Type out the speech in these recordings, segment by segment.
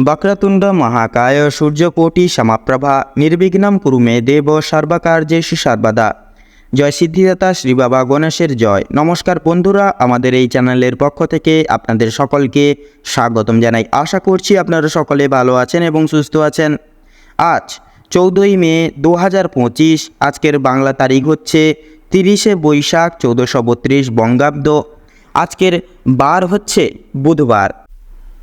వక్రతుండ మహాకాయ সূর্যকোটি সমাপ্রভা নির্বিঘ্নম কুরু মে দেব সর্বকার্যেষু সর্বদা জয় সিদ্ধিদাতা শ্রী বাবা গণেশের জয় নমস্কার বন্ধুরা আমাদের এই চ্যানেলের পক্ষ থেকে আপনাদের সকলকে স্বাগতম জানাই আশা করছি আপনারা সকলে ভালো আছেন এবং সুস্থ আছেন আজ চৌদ্দই মে দু হাজার পঁচিশ আজকের বাংলা তারিখ হচ্ছে তিরিশে বৈশাখ চৌদ্দশো বত্রিশ বঙ্গাব্দ আজকের বার হচ্ছে বুধবার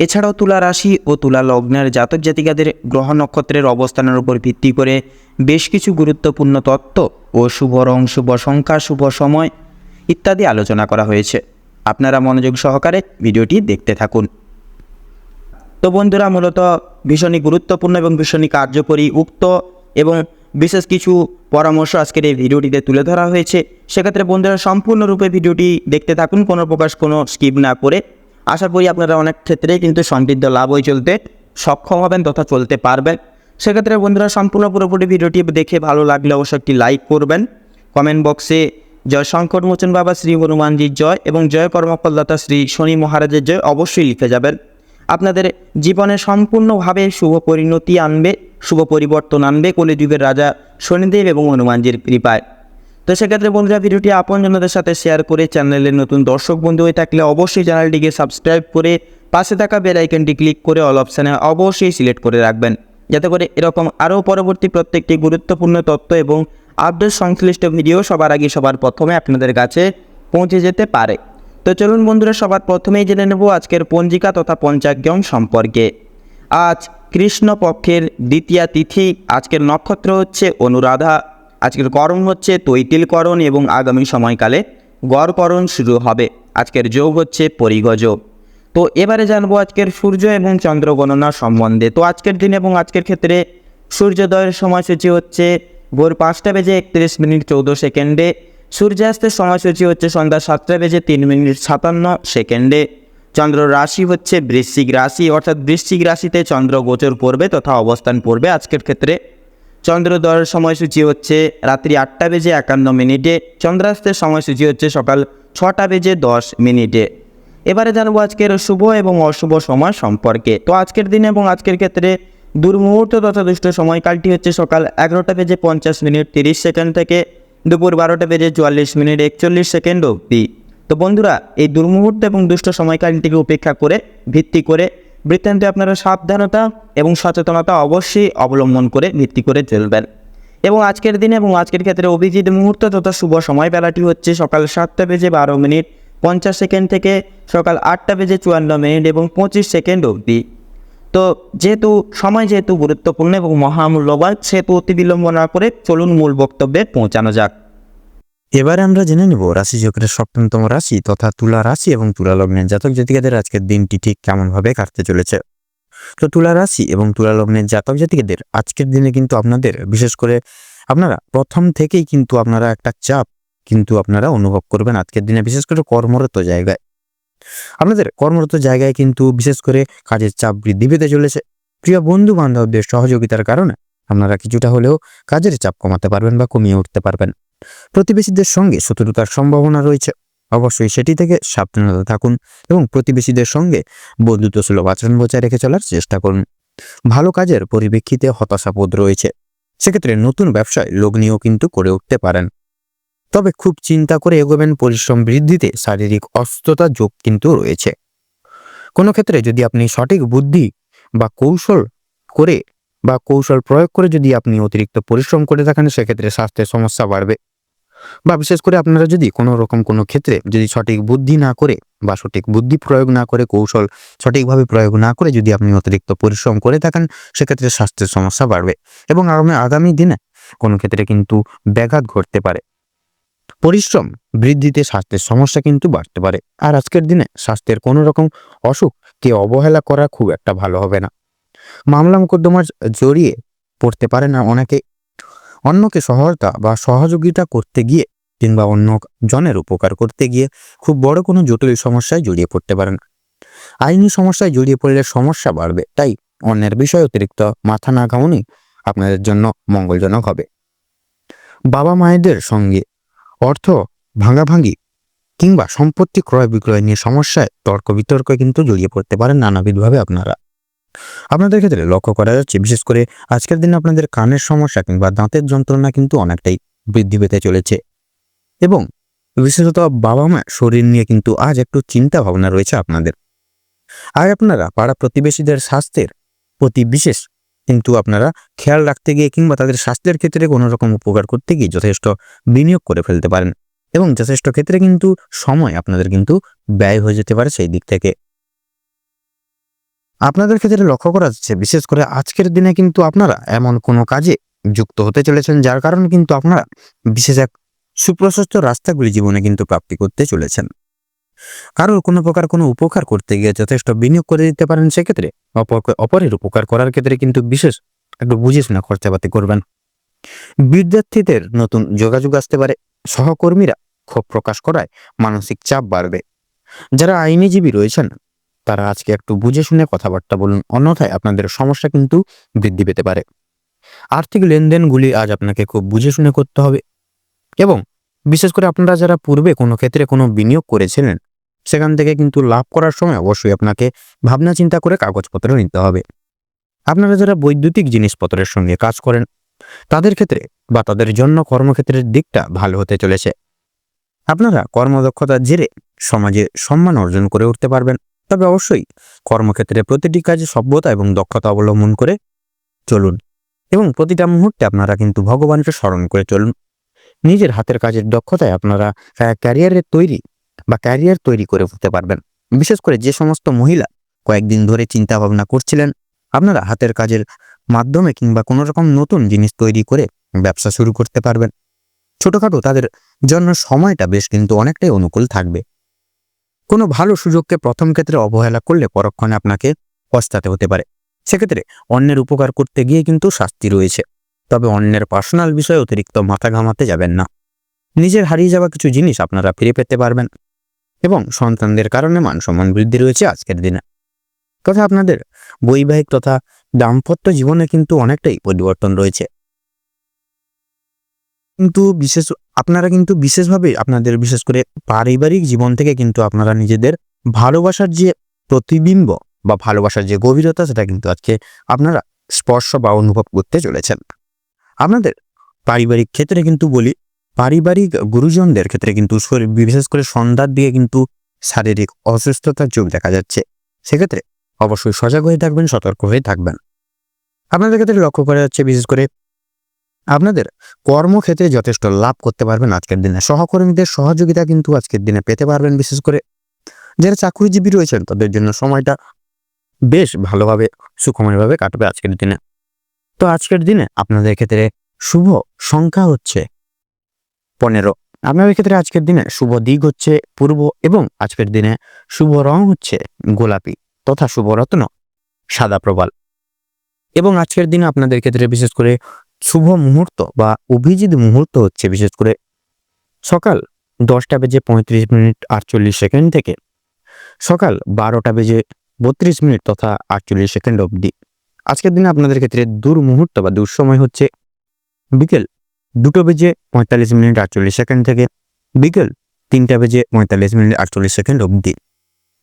এছাড়াও তুলা রাশি ও তুলা লগ্নের জাতক জাতিকাদের গ্রহ নক্ষত্রের অবস্থানের উপর ভিত্তি করে বেশ কিছু গুরুত্বপূর্ণ তত্ত্ব ও শুভ রং, শুভ সংখ্যা, শুভ সময় ইত্যাদি আলোচনা করা হয়েছে। আপনারা মনোযোগ সহকারে ভিডিওটি দেখতে থাকুন। তো বন্ধুরা, মূলত ভীষণই গুরুত্বপূর্ণ এবং ভীষণই কার্যকরী, উক্ত এবং বিশেষ কিছু পরামর্শ আজকের এই ভিডিওটিতে তুলে ধরা হয়েছে। সেক্ষেত্রে বন্ধুরা, সম্পূর্ণরূপে ভিডিওটি দেখতে থাকুন, কোনো প্রকাশ কোনো স্কিপ না করে আশা করি আপনারা অনেক ক্ষেত্রেই কিন্তু সমৃদ্ধ লাভ হয়ে চলতে সক্ষম হবেন তথা চলতে পারবেন। সেক্ষেত্রে বন্ধুরা, সম্পূর্ণ পুরোপুরি ভিডিওটি দেখে ভালো লাগলে অবশ্যই একটি লাইক করবেন। কমেন্ট বক্সে জয় শঙ্কর মোচন বাবা, শ্রী হনুমানজির জয় এবং জয় কর্মফলদাতা শ্রী শনি মহারাজের জয় অবশ্যই লিখে যাবেন। আপনাদের জীবনে সম্পূর্ণভাবে শুভ পরিণতি আনবে, শুভ পরিবর্তন আনবে। কলিযুগের রাজা শনিদেব এবং হনুমানজির কৃপায়। তো সেক্ষেত্রে বন্ধুরা, ভিডিওটি আপনজনদের সাথে শেয়ার করে চ্যানেলের নতুন দর্শক বন্ধু হয়ে থাকলে অবশ্যই চ্যানেলটিকে সাবস্ক্রাইব করে পাশে থাকা বেল আইকনটি ক্লিক করে অল অপশানে অবশ্যই সিলেক্ট করে রাখবেন। যাতে করে এরকম আরও পরবর্তী প্রত্যেকটি গুরুত্বপূর্ণ তথ্য এবং আপডেট সংশ্লিষ্ট ভিডিও সবার আগে সবার প্রথমে আপনাদের কাছে পৌঁছে যেতে পারে। তো চলুন বন্ধুরা, সবার প্রথমেই জেনে নেব আজকের পঞ্জিকা তথা পঞ্চাগ্যম সম্পর্কে। আজ কৃষ্ণপক্ষের দ্বিতীয়া তিথি, আজকের নক্ষত্র হচ্ছে অনুরাধা। আজকের করণ হচ্ছে তৈতিলকরণ এবং আগামী সময়কালে গড়করণ শুরু হবে। আজকের যোগ হচ্ছে পরিগযোগ তো এবারে জানব আজকের সূর্য এবং চন্দ্র গণনা সম্বন্ধে। তো আজকের দিন এবং আজকের ক্ষেত্রে সূর্যোদয়ের সময়সূচি হচ্ছে ভোর পাঁচটা বেজে একত্রিশ মিনিট চৌদ্দ সেকেন্ডে। সূর্যাস্তের সময়সূচি হচ্ছে সন্ধ্যা সাতটা বেজে তিন মিনিট সাতান্ন সেকেন্ডে। চন্দ্র রাশি হচ্ছে বৃশ্চিক রাশি, অর্থাৎ বৃশ্চিক রাশিতে চন্দ্র গোচর পড়বে তথা অবস্থান পড়বে। আজকের ক্ষেত্রে চন্দ্রোদয়ের সময়সূচি হচ্ছে রাত্রি আটটা বেজে একান্ন মিনিটে। চন্দ্রাস্তের সময়সূচি হচ্ছে সকাল ছটা বেজে দশ মিনিটে। এবারে জানব আজকের শুভ এবং অশুভ সময় সম্পর্কে। তো আজকের দিনে এবং আজকের ক্ষেত্রে দুর্মুহূর্ত তথা দুষ্ট সময়কালটি হচ্ছে সকাল এগারোটা বেজে পঞ্চাশ মিনিট তিরিশ সেকেন্ড থেকে দুপুর বারোটা বেজে চুয়াল্লিশ মিনিট একচল্লিশ সেকেন্ড অবধি। তো বন্ধুরা, এই দুর্মুহূর্ত এবং দুষ্ট সময়কালটিকে উপেক্ষা করে, ভিত্তি করে বৃত্তান্তে আপনারা সাবধানতা এবং সচেতনতা অবশ্যই অবলম্বন করে ভিত্তি করে চলবেন। এবং আজকের দিনে এবং আজকের ক্ষেত্রে অভিজিৎ মুহূর্ত তথা শুভ সময় বেলাটি হচ্ছে সকাল সাতটা বেজে বারো মিনিট, পঞ্চাশ সেকেন্ড থেকে সকাল আটটা বেজে চুয়ান্ন মিনিট এবং পঁচিশ সেকেন্ড অবধি। তো যেহেতু সময় যেহেতু গুরুত্বপূর্ণ এবং মহামূল্যবান, সেহেতু অতি বিলম্ব না করে চলুন মূল বক্তব্যে পৌঁছানো যাক। এবারে আমরা জেনে নেব রাশি চক্রের সপ্তমতম রাশি তথা তুলা রাশি এবং তুলা লগ্নের জাতক জাতিকাদের আজকের দিনটি ঠিক কেমনভাবে কাটতে চলেছে। তো তুলা রাশি এবং তুলা লগ্নের জাতক জাতিকাদের আজকের দিনে কিন্তু আপনাদের, বিশেষ করে আপনারা, প্রথম থেকেই কিন্তু আপনারা একটা চাপ কিন্তু আপনারা অনুভব করবেন আজকের দিনে, বিশেষ করে কর্মরত জায়গায়। আপনাদের কর্মরত জায়গায় কিন্তু বিশেষ করে কাজের চাপ বৃদ্ধি পেতে চলেছে। প্রিয় বন্ধু বান্ধবদের সহযোগিতার কারণে আপনারা কিছুটা হলেও কাজের চাপ কমাতে পারবেন বা কমিয়ে উঠতে পারবেন। প্রতিবেশীদের সঙ্গে শত্রুতার সম্ভাবনা রয়েছে। অবশ্যই সেটি থেকে সাবধানতা থাকুন এবং প্রতিবেশীদের সঙ্গে বন্ধুত্ব সুলভ আচরণ বজায় রেখে চলার চেষ্টা করুন। ভালো কাজের পরিপ্রেক্ষিতে হতাশাবোধ রয়েছে। সেক্ষেত্রে নতুন ব্যবসায় লগ্নিও কিন্তু করে উঠতে পারেন। তবে খুব চিন্তা করে এগোবেন পরিশ্রম বৃদ্ধিতে শারীরিক অসুস্থতা যোগ কিন্তু রয়েছে। কোনো ক্ষেত্রে যদি আপনি সঠিক বুদ্ধি বা কৌশল করে বা কৌশল প্রয়োগ করে যদি আপনি অতিরিক্ত পরিশ্রম করে থাকেন, সেক্ষেত্রে স্বাস্থ্যের সমস্যা বাড়বে। বা বিশেষ করে আপনারা যদি কোনো রকম কোনো ক্ষেত্রে যদি সঠিক বুদ্ধি না করে বা সঠিক বুদ্ধি প্রয়োগ না করে, কৌশল সঠিকভাবে প্রয়োগ না করে যদি আপনি অতিরিক্ত পরিশ্রম করে থাকেন, সেক্ষেত্রে স্বাস্থ্যের সমস্যা বাড়বে এবং আগামী আগামী দিনে কোনো ক্ষেত্রে কিন্তু ব্যাঘাত ঘটতে পারে। পরিশ্রম বৃদ্ধিতে স্বাস্থ্যের সমস্যা কিন্তু বাড়তে পারে। আর আজকের দিনে স্বাস্থ্যের কোনো রকম অসুখকে অবহেলা করা খুব একটা ভালো হবে না। মামলা মোকদ্দমার জড়িয়ে পড়তে পারে না অনেকে। অন্যকে সহায়তা বা সহযোগিতা করতে গিয়ে কিংবা অন্য জনের উপকার করতে গিয়ে খুব বড় কোনো জটিল সমস্যায় জড়িয়ে পড়তে পারেন আইনি সমস্যায় জড়িয়ে পড়লে সমস্যা বাড়বে, তাই অন্যের বিষয় অতিরিক্ত মাথা না ঘামনি আপনাদের জন্য মঙ্গলজনক হবে। বাবা মায়েদের সঙ্গে অর্থ ভাঙাভাঙি কিংবা সম্পত্তি ক্রয় বিক্রয় নিয়ে সমস্যায় তর্ক বিতর্ক কিন্তু জড়িয়ে পড়তে পারেন নানাবিধভাবে আপনারা। আপনাদের ক্ষেত্রে লক্ষ্য করা যাচ্ছে, বিশেষ করে আজকের দিনে আপনাদের কানের সমস্যা কিংবা দাঁতের যন্ত্রণা কিন্তু অনেকটাই বৃদ্ধি পেতে চলেছে। এবং বিশেষত বাবা মা শরীর নিয়ে কিন্তু আজ একটু চিন্তা ভাবনা রয়েছে আপনাদের। আর আপনারা পাড়া প্রতিবেশীদের স্বাস্থ্যের প্রতি বিশেষ কিন্তু আপনারা খেয়াল রাখতে গিয়ে কিংবা তাদের স্বাস্থ্যের ক্ষেত্রে কোনো রকম উপকার করতে গিয়ে যথেষ্ট বিনিয়োগ করে ফেলতে পারেন। এবং যথেষ্ট ক্ষেত্রে কিন্তু সময় আপনাদের কিন্তু ব্যয় হয়ে যেতে পারে সেই দিক থেকে। আপনাদের ক্ষেত্রে লক্ষ্য করা যাচ্ছে, বিশেষ করে আজকের দিনে কিন্তু আপনারা এমন কোনো কাজে যুক্ত হতে চলেছেন যার কারণে কিন্তু আপনারা বিশেষ এক সুপ্রশস্ত রাস্তাগুলি জীবনে কিন্তু প্রাপ্তি করতে চলেছেন। কারোর কোনো প্রকার কোনো উপকার করতে গিয়ে যথেষ্ট বিনিয়োগ করে দিতে পারেন সেক্ষেত্রে অপর- অপরের উপকার করার ক্ষেত্রে কিন্তু বিশেষ একটু বুঝে শুনে খরচাপাতি করবেন। বিদ্যার্থীদের নতুন যোগাযোগ আসতে পারে, সহকর্মীরা ক্ষোভ প্রকাশ করায় মানসিক চাপ বাড়বে। যারা আইনিজীবী রয়েছেন তারা আজকে একটু বুঝে শুনে কথাবার্তা বলুন, অন্যথায় আপনাদের সমস্যা কিন্তু বৃদ্ধি পেতে পারে। আর্থিক লেনদেনগুলি আজ আপনাকে খুব বুঝে শুনে করতে হবে এবং বিশেষ করে আপনারা যারা পূর্বে কোনো ক্ষেত্রে কোনো বিনিয়োগ করেছিলেন, সেখান থেকে কিন্তু লাভ করার সময় অবশ্যই আপনাকে ভাবনা চিন্তা করে কাগজপত্র নিতে হবে। আপনারা যারা বৈদ্যুতিক জিনিসপত্রের সঙ্গে কাজ করেন, তাদের ক্ষেত্রে বা তাদের জন্য কর্মক্ষেত্রের দিকটা ভালো হতে চলেছে। আপনারা কর্মদক্ষতার জেরে সমাজে সম্মান অর্জন করে উঠতে পারবেন। তবে অবশ্যই কর্মক্ষেত্রে প্রতিটি কাজে সভ্যতা এবং দক্ষতা অবলম্বন করে চলুন এবং প্রতিটা মুহূর্তে আপনারা কিন্তু ভগবানকে স্মরণ করে চলুন। নিজের হাতের কাজের দক্ষতায় আপনারা ক্যারিয়ারের তৈরি বা ক্যারিয়ার তৈরি করে উঠতে পারবেন। বিশেষ করে যে সমস্ত মহিলা কয়েকদিন ধরে চিন্তা ভাবনা করছিলেন, আপনারা হাতের কাজের মাধ্যমে কিংবা কোনো রকম নতুন জিনিস তৈরি করে ব্যবসা শুরু করতে পারবেন। ছোটখাটো তাদের জন্য সময়টা বেশ কিন্তু অনেকটাই অনুকূল থাকবে। কোনো ভালো সুযোগকে প্রথম ক্ষেত্রে অবহেলা করলে পরক্ষণে আপনাকে পস্তাতে হতে পারে। সেক্ষেত্রে অন্যের উপকার করতে গিয়ে কিন্তু শাস্তি রয়েছে। তবে অন্যের পার্সোনাল বিষয়ে অতিরিক্ত মাথা ঘামাতে যাবেন না। নিজের হারিয়ে যাওয়া কিছু জিনিস আপনারা ফিরে পেতে পারবেন এবং সন্তানদের কারণে মান সম্মান বৃদ্ধি রয়েছে আজকের দিনে। তথা আপনাদের বৈবাহিক তথা দাম্পত্য জীবনে কিন্তু অনেকটাই পরিবর্তন রয়েছে। কিন্তু বিশেষ, আপনারা কিন্তু বিশেষভাবে আপনাদের বিশেষ করে পারিবারিক জীবন থেকে কিন্তু আপনারা নিজেদের ভালোবাসার যে প্রতিবিম্ব বা ভালোবাসার যে গভীরতা, সেটা কিন্তু আজকে আপনারা স্পর্শ বা অনুভব করতে চলেছেন। আপনাদের পারিবারিক ক্ষেত্রে কিন্তু বলি, পারিবারিক গুরুজনদের ক্ষেত্রে কিন্তু বিশেষ করে সন্ধ্যার দিকে কিন্তু শারীরিক অসুস্থতার যোগ দেখা যাচ্ছে। সেক্ষেত্রে অবশ্যই সজাগ হয়ে থাকবেন, সতর্ক হয়ে থাকবেন। আপনাদের ক্ষেত্রে লক্ষ্য করা যাচ্ছে বিশেষ করে আপনাদের কর্মক্ষেত্রে যথেষ্ট লাভ করতে পারবেন আজকের দিনে। সহকর্মীদের সহযোগিতা কিন্তু আজকের দিনে পেতে পারবেন বিশেষ করে যারা চাকরিজীবী রয়েছেন, তাদের জন্য সময়টা বেশ ভালোভাবে, সুখময়ভাবে কাটবে আজকের দিনে। তো আজকের দিনে আপনাদের ক্ষেত্রে শুভ সংখ্যা হচ্ছে পনেরো। আপনাদের ক্ষেত্রে আজকের দিনে শুভ দিক হচ্ছে পূর্ব এবং আজকের দিনে শুভ রং হচ্ছে গোলাপি তথা শুভ রত্ন সাদা প্রবাল। এবং আজকের দিনে আপনাদের ক্ষেত্রে বিশেষ করে শুভ মুহূর্ত বা অভিজিৎ মুহূর্ত হচ্ছে বিশেষ করে সকাল দশটা বেজে পঁয়ত্রিশ মিনিট আটচল্লিশ সেকেন্ড থেকে সকাল বারোটা বেজে বত্রিশ মিনিট তথা আটচল্লিশ সেকেন্ড অবধি। আজকের দিনে আপনাদের ক্ষেত্রে দূর মুহূর্ত বা দূর সময় হচ্ছে বিকেল দুটো বেজে পঁয়তাল্লিশ মিনিট আটচল্লিশ সেকেন্ড থেকে বিকেল তিনটা বেজে পঁয়তাল্লিশ মিনিট আটচল্লিশ সেকেন্ড অবধি।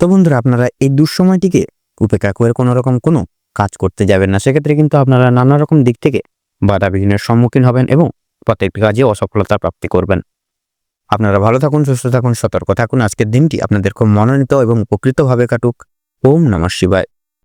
তো বন্ধুরা, আপনারা এই দুঃসময়টিকে উপেক্ষা করে কোনো রকম কোনো কাজ করতে যাবেন না। সেক্ষেত্রে কিন্তু আপনারা নানা রকম দিক থেকে বাধা বিঘ্নের সম্মুখীন হবেন এবং প্রত্যেকটি কাজে অসফলতা প্রাপ্তি করবেন। আপনারা ভালো থাকুন, সুস্থ থাকুন, সতর্ক থাকুন। আজকের দিনটি আপনাদের খুব মনোনীত এবং উপকৃতভাবে কাটুক। ওম নমঃ শিবায়।